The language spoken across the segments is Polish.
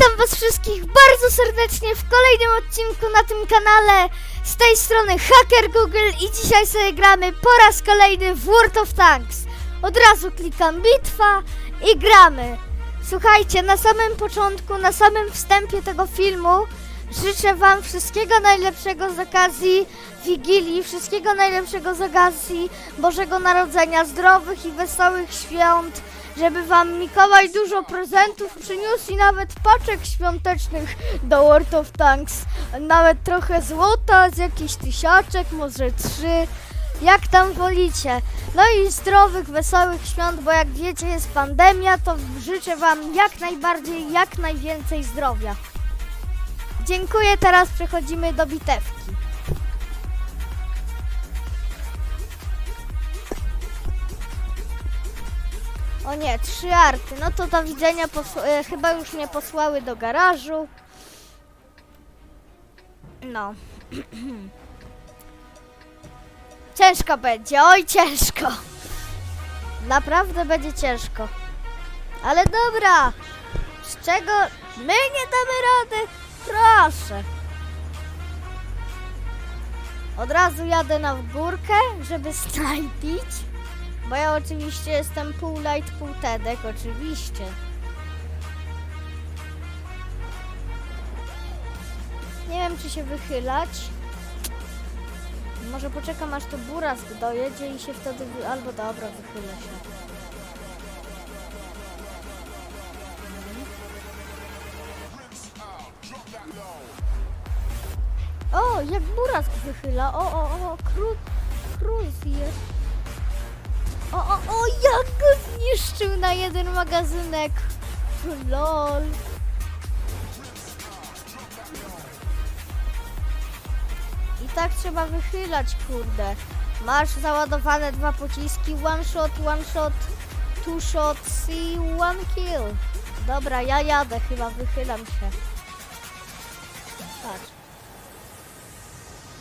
Witam was wszystkich bardzo serdecznie w kolejnym odcinku na tym kanale. Z tej strony Hacker Google i dzisiaj sobie gramy po raz kolejny w World of Tanks. Od razu klikam bitwa i gramy. Słuchajcie, na samym początku, na samym wstępie tego filmu życzę wam wszystkiego najlepszego z okazji Wigilii, wszystkiego najlepszego z okazji Bożego Narodzenia, zdrowych i wesołych świąt, żeby wam Mikołaj dużo prezentów przyniósł i nawet paczek świątecznych do World of Tanks. Nawet trochę złota, z jakichś tysiaczek, może trzy, jak tam wolicie. No i zdrowych, wesołych świąt, bo jak wiecie jest pandemia, to życzę wam jak najbardziej, jak najwięcej zdrowia. Dziękuję, teraz przechodzimy do bitewki. O nie, trzy arty. No to do widzenia. E, chyba już mnie posłały do garażu. No. ciężko będzie, oj ciężko. Naprawdę będzie ciężko. Ale dobra. Z czego my nie damy rady? Proszę. Od razu jadę na górkę, żeby snajpić. Bo ja oczywiście jestem pół light, pół tedek, oczywiście. Nie wiem, czy się wychylać. Może poczekam, aż to burask dojedzie i się wtedy... Wy... Albo dobra, wychylę się. O, jak burask wychyla. O, o, o, kru... Kruz jest. O, o, o, jak go zniszczył na jeden magazynek. Lol. I tak trzeba wychylać, kurde. Masz załadowane dwa pociski. One shot, one shot, two shots i one kill. Dobra, ja jadę, chyba wychylam się. Patrz.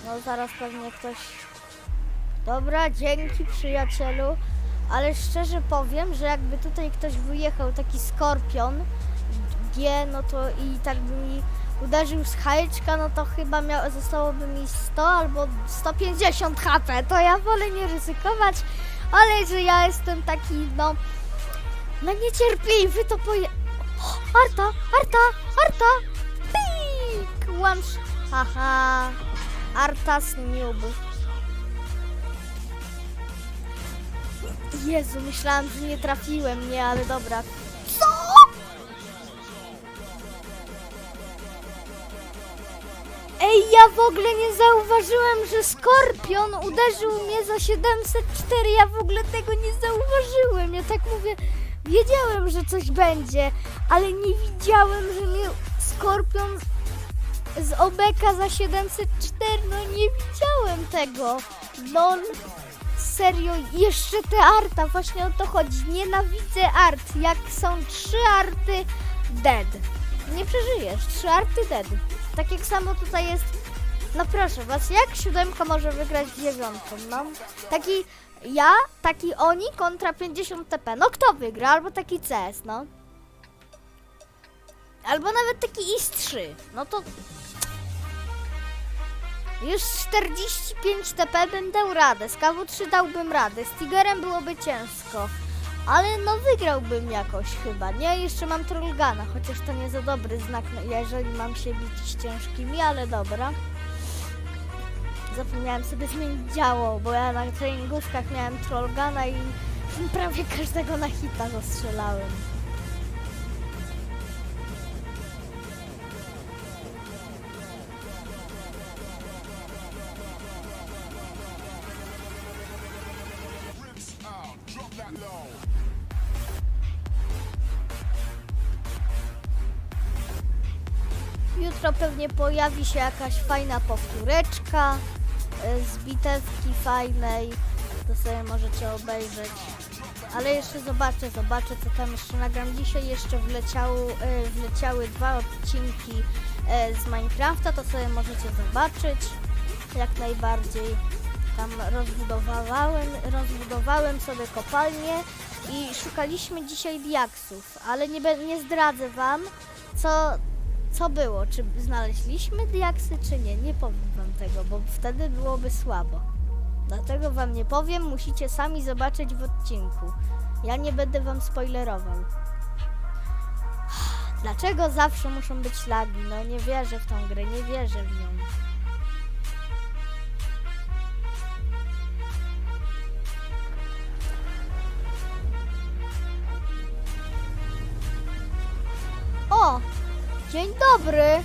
No zaraz pewnie ktoś Dobra, dzięki przyjacielu. Ale szczerze powiem, że jakby tutaj ktoś wyjechał, taki skorpion G, no to i tak by mi uderzył z hajeczka, no to chyba miał, zostałoby mi 100 albo 150 HP. To ja wolę nie ryzykować, ale że ja jestem taki, no, no niecierpliwy, to poje... O, Arta, Arta, Arta! Pik! Sh- Haha, Arta Snoob. Jezu, myślałam, że nie trafiłem, nie, ale dobra. Co? Ej, ja w ogóle nie zauważyłem, że Skorpion uderzył mnie za 704. Ja w ogóle tego nie zauważyłem. Ja tak mówię, wiedziałem, że coś będzie, ale nie widziałem, że mnie Skorpion z Obeka za 704. No nie widziałem tego. Lol. Serio, jeszcze te arta, właśnie o to chodzi. Nienawidzę art. Jak są trzy arty, dead. Nie przeżyjesz. Trzy arty, dead. Tak jak samo tutaj jest. No proszę was, jak siódemka może wygrać dziewiątką? No, taki ja, taki oni kontra 50 TP. No kto wygra? Albo taki CS, no. Albo nawet taki IS-3. No to już 45 TP bym dał radę, z KW3 dałbym radę, z Tigerem byłoby ciężko. Ale no wygrałbym jakoś chyba, nie? Jeszcze mam Trollgana, chociaż to nie za dobry znak, no, jeżeli mam się bić z ciężkimi, ale dobra. Zapomniałem sobie zmienić działo, bo ja na treningówkach miałem Trollgana i prawie każdego na hita zastrzelałem. Jutro pewnie pojawi się jakaś fajna powtóreczka e, z bitewki fajnej. To sobie możecie obejrzeć. Ale jeszcze zobaczę, zobaczę co tam jeszcze nagram. Dzisiaj jeszcze wleciały, e, wleciały dwa odcinki e, z Minecrafta, to sobie możecie zobaczyć. Jak najbardziej tam rozbudowałem, rozbudowałem sobie kopalnię i szukaliśmy dzisiaj diaksów, ale nie, nie zdradzę wam, co Co było? Czy znaleźliśmy diaksy, czy nie? Nie powiem wam tego, bo wtedy byłoby słabo. Dlatego wam nie powiem, musicie sami zobaczyć w odcinku. Ja nie będę wam spoilerował. Dlaczego zawsze muszą być lagi? No nie wierzę w tą grę, nie wierzę w nią. Dzień dobry!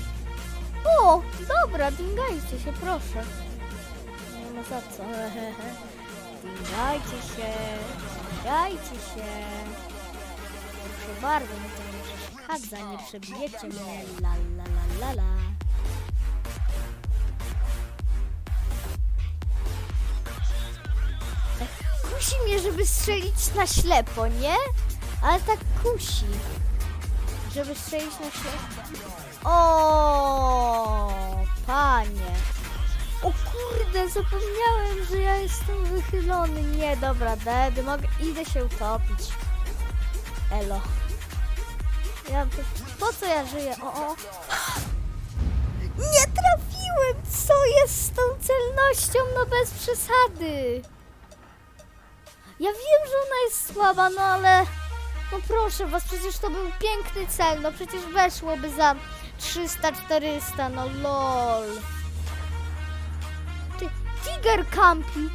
O! Dobra, dingajcie się, proszę. Nie ma za co. Dingajcie się, dingajcie się. Proszę bardzo, mi to nie przeszkadza, nie przebijecie mnie. La la la la la. Kusi mnie, żeby strzelić na ślepo, nie? Ale tak kusi. Żeby strzelić na ślepo. O, panie. O kurde, zapomniałem, że ja jestem wychylony. Nie, dobra, dedy, mogę, idę się utopić. Elo. Ja, po co ja żyję? O, o. Nie trafiłem! Co jest z tą celnością? No bez przesady. Ja wiem, że ona jest słaba, no ale... No proszę was, przecież to był piękny cel, no przecież weszłoby za 300-400, no lol. Ty, Tiger Campi.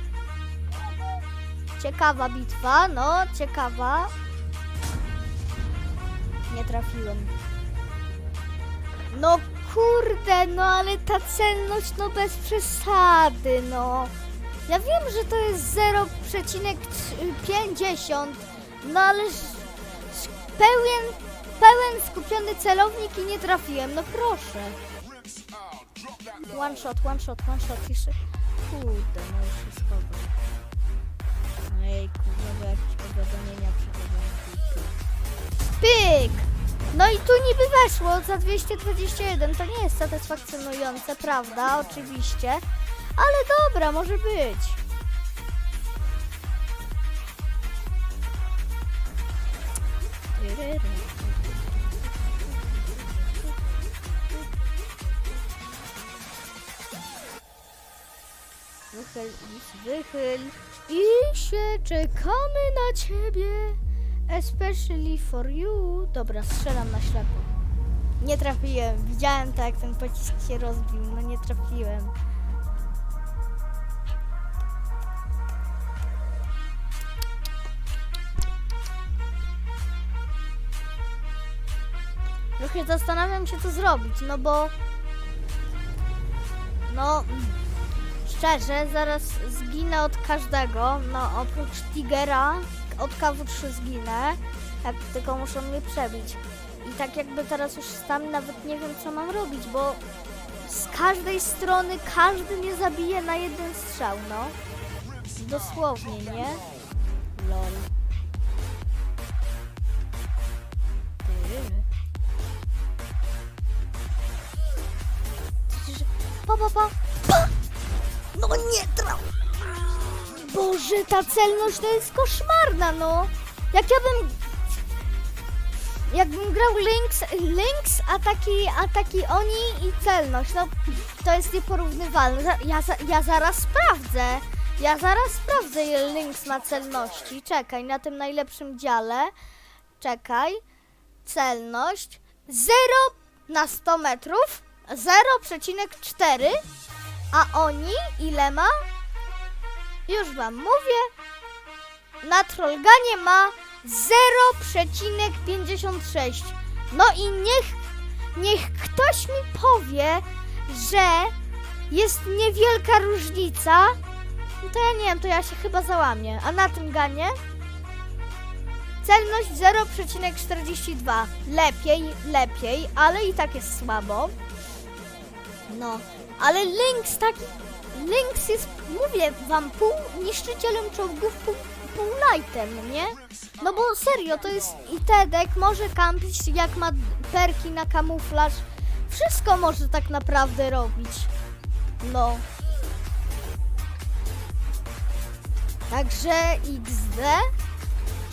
Ciekawa bitwa, no, ciekawa. Nie trafiłem. No kurde, no ale ta celność, no bez przesady, no. Ja wiem, że to jest 0,50, no ale pełen, pełen skupiony celownik i nie trafiłem, no proszę. One shot, one shot, one shot, jeszcze. Kurde, no już się schował. Ojejku, znowu jakieś powiadomienia przychodzą. Pyk! No i tu niby weszło za 221, to nie jest satysfakcjonujące, prawda? Oczywiście. Ale dobra, może być. Wychyl, wychyl. I się czekamy na ciebie. Especially for you. Dobra, strzelam na ślepo. Nie trafiłem. Widziałem to, jak ten pocisk się rozbił. No nie trafiłem. Trochę zastanawiam się, co zrobić, no bo... No... Szczerze, zaraz zginę od każdego. No, oprócz Tigera, od KW3 zginę. Jak tylko muszą mnie przebić. I tak jakby teraz już sam nawet nie wiem, co mam robić, bo z każdej strony każdy mnie zabije na jeden strzał, no. Dosłownie, nie? Lol. Pa, pa, pa. pa! No nie traf! Boże, ta celność to jest koszmarna, no! Jak ja bym... Jakbym grał Lynx, Lynx ataki, ataki oni i celność, no to jest nieporównywalne. Ja, ja zaraz sprawdzę. Ja zaraz sprawdzę, ile Lynx ma celności. Czekaj, na tym najlepszym dziale. Czekaj. Celność 0 na 100 metrów 0,4 a oni ile ma? Już wam mówię. Na Trollganie ma 0,56. No i niech, niech ktoś mi powie, że jest niewielka różnica. No to ja nie wiem, to ja się chyba załamię. A na tym ganie? Celność 0,42. Lepiej, lepiej, ale i tak jest słabo. No, ale Lynx taki. Lynx jest, mówię wam, pół niszczycielem czołgów, pół, pół lightem, nie? No bo serio, to jest i Tedek może kampić, jak ma perki na kamuflaż. Wszystko może tak naprawdę robić. No. Także XD.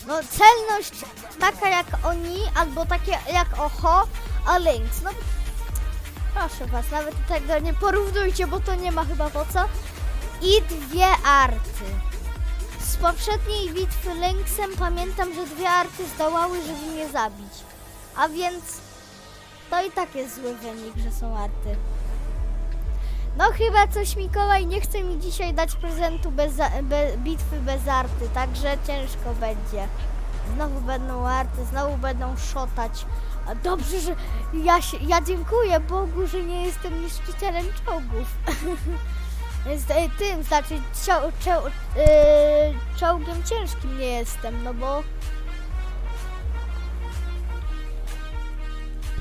No celność taka jak oni, albo takie jak Oho, a Lynx. No Proszę was, nawet tego nie porównujcie, bo to nie ma chyba po co. I dwie arty. Z poprzedniej bitwy Lynxem pamiętam, że dwie arty zdołały, żeby mnie zabić. A więc to i tak jest zły wynik, że są arty. No chyba coś Mikołaj nie chce mi dzisiaj dać prezentu bez, bitwy bez arty, także ciężko będzie. Znowu będą arty, znowu będą szotać. A dobrze, że ja, się, ja dziękuję Bogu, że nie jestem niszczycielem czołgów. Z e, tym, znaczy cio, cio, e, czołgiem ciężkim nie jestem, no bo...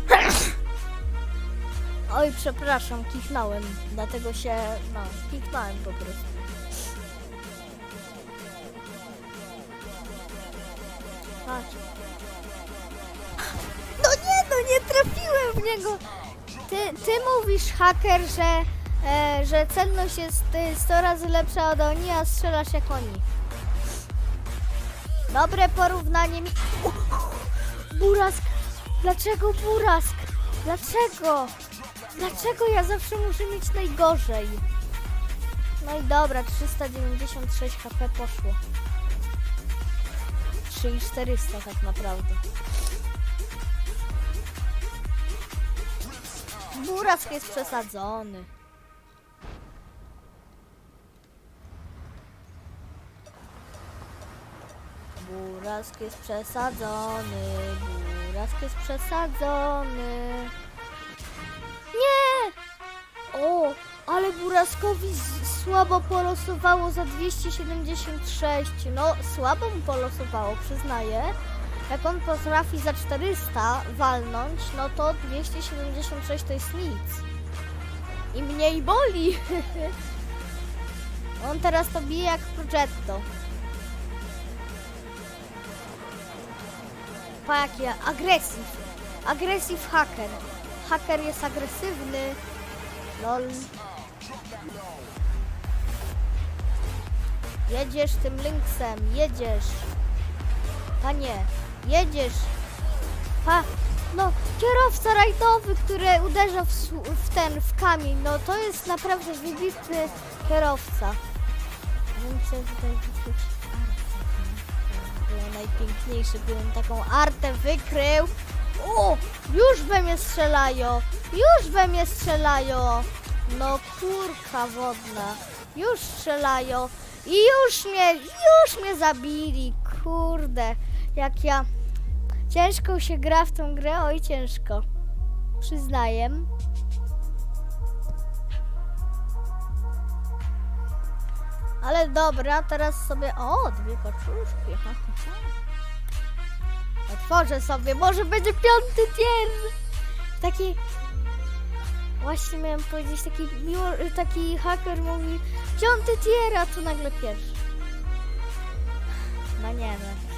Oj, przepraszam, kichnąłem, dlatego się, no, kichnąłem po prostu. Patrz. Trafiłem w niego. Ty, ty mówisz, haker, że, e, że celność jest y, 100 razy lepsza od oni, a strzelasz jak oni. Dobre porównanie mi... Burask! Dlaczego Burask? Dlaczego? Dlaczego ja zawsze muszę mieć najgorzej? No i dobra, 396 HP poszło. 3400 tak naprawdę. Burask jest przesadzony. Burask jest przesadzony. Burask jest przesadzony. Nie! O, ale Buraskowi słabo polosowało za 276. No, słabo mu polosowało, przyznaję. Jak on potrafi za 400 walnąć, no to 276 to jest nic. I mniej boli. on teraz to bije jak Progetto. Pa jakie agresyw. Agresyw haker. Haker jest agresywny. Lol. Jedziesz tym linksem, jedziesz. Panie, jedziesz. Pa, no, kierowca rajdowy, który uderza w, w ten, w kamień, no to jest naprawdę wybitny kierowca. Artę. nie? Było najpiękniejsze, gdybym taką artę wykrył. O, już we mnie strzelają, już we mnie strzelają. No kurka wodna, już strzelają i już mnie, już mnie zabili, kurde. Jak ja, ciężko się gra w tą grę, oj ciężko, przyznaję. Ale dobra, teraz sobie, o, dwie paczuszki, ha. Otworzę sobie, może będzie piąty tier. Taki. Właśnie miałem powiedzieć, taki miło, taki haker mówi piąty tier, a tu nagle pierwszy. No nie no.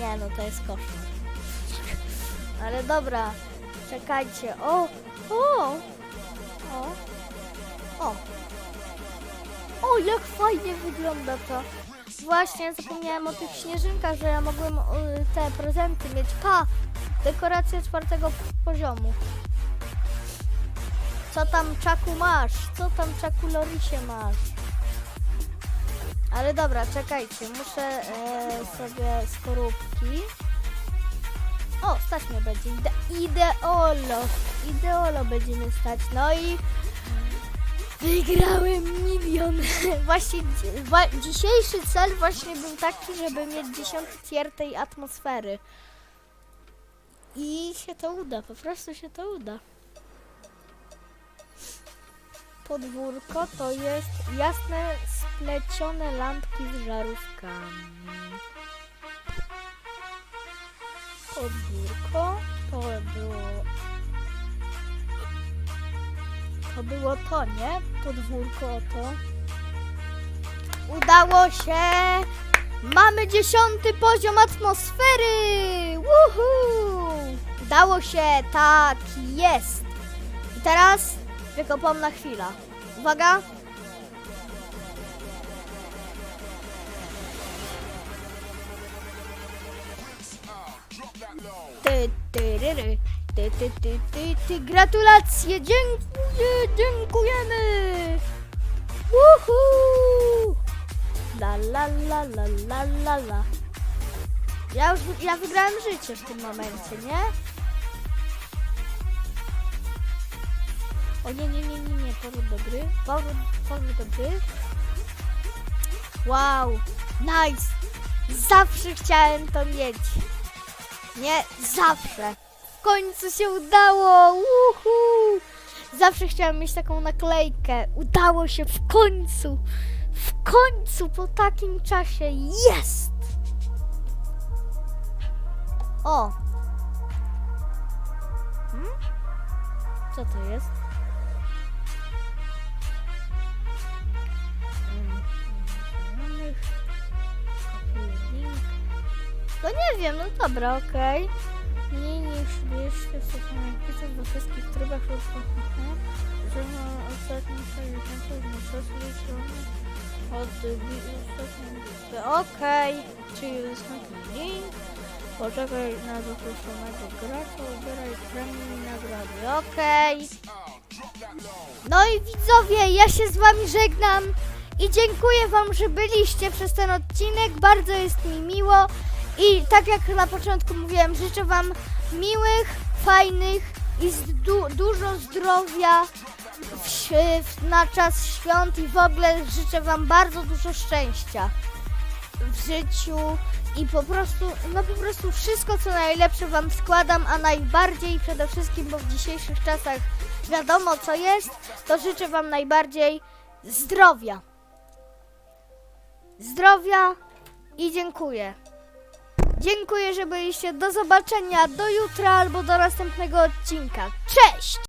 Nie no, to jest koszmar. Ale dobra, czekajcie. O, o, o, o. O, jak fajnie wygląda to. Właśnie zapomniałem o tych śnieżynkach, że ja mogłem y, te prezenty mieć. Pa! Dekoracja czwartego poziomu. Co tam czaku masz? Co tam czaku Lorisie masz? Ale dobra, czekajcie, muszę e, sobie skorupki. O, stać mnie będzie. Ide ideolo. Ideolo będzie mnie stać. No i Wygrałem milion. Właśnie wa- dzisiejszy cel właśnie był taki, żeby mieć dziesiąty tier tej atmosfery. I się to uda, po prostu się to uda. Podwórko to jest jasne splecione lampki z żarówkami. Podwórko to było to było to, nie? Podwórko to. Udało się! Mamy dziesiąty poziom atmosfery! Woohoo! Udało się, tak jest! I teraz wykopomna chwila. Uwaga! Ty, ty, ry, ry. Ty, ty, ty, ty, ty, gratulacje, dziękuję, dziękujemy. Uhu. La, la, la, la, la, la, la. Ja już, ja wygrałem życie w tym momencie, nie? Nie, nie, nie, nie, nie, powrót do gry, powrót, powrót do gry. Wow, nice. Zawsze chciałem to mieć. Nie, zawsze. W końcu się udało. Uhu. Zawsze chciałem mieć taką naklejkę. Udało się w końcu. W końcu po takim czasie jest. O. Hmm? Co to jest? No nie wiem, no dobra, okej. Mniej niż 200 stosunków napisów we wszystkich trybach lub że ma ostatni przejrzenie na czas liczony od ostatniej Okej, czyli link. Poczekaj na zaproszonego gracza, ubieraj premium i nagrody. Okej. No i widzowie, ja się z wami żegnam i dziękuję wam, że byliście przez ten odcinek. Bardzo jest mi miło. I tak jak na początku mówiłem, życzę Wam miłych, fajnych i du- dużo zdrowia w, w, na czas świąt i w ogóle życzę Wam bardzo dużo szczęścia w życiu i po prostu, no po prostu wszystko co najlepsze Wam składam, a najbardziej przede wszystkim, bo w dzisiejszych czasach wiadomo co jest, to życzę Wam najbardziej zdrowia. Zdrowia i dziękuję. Dziękuję, że byliście. Do zobaczenia do jutra albo do następnego odcinka. Cześć!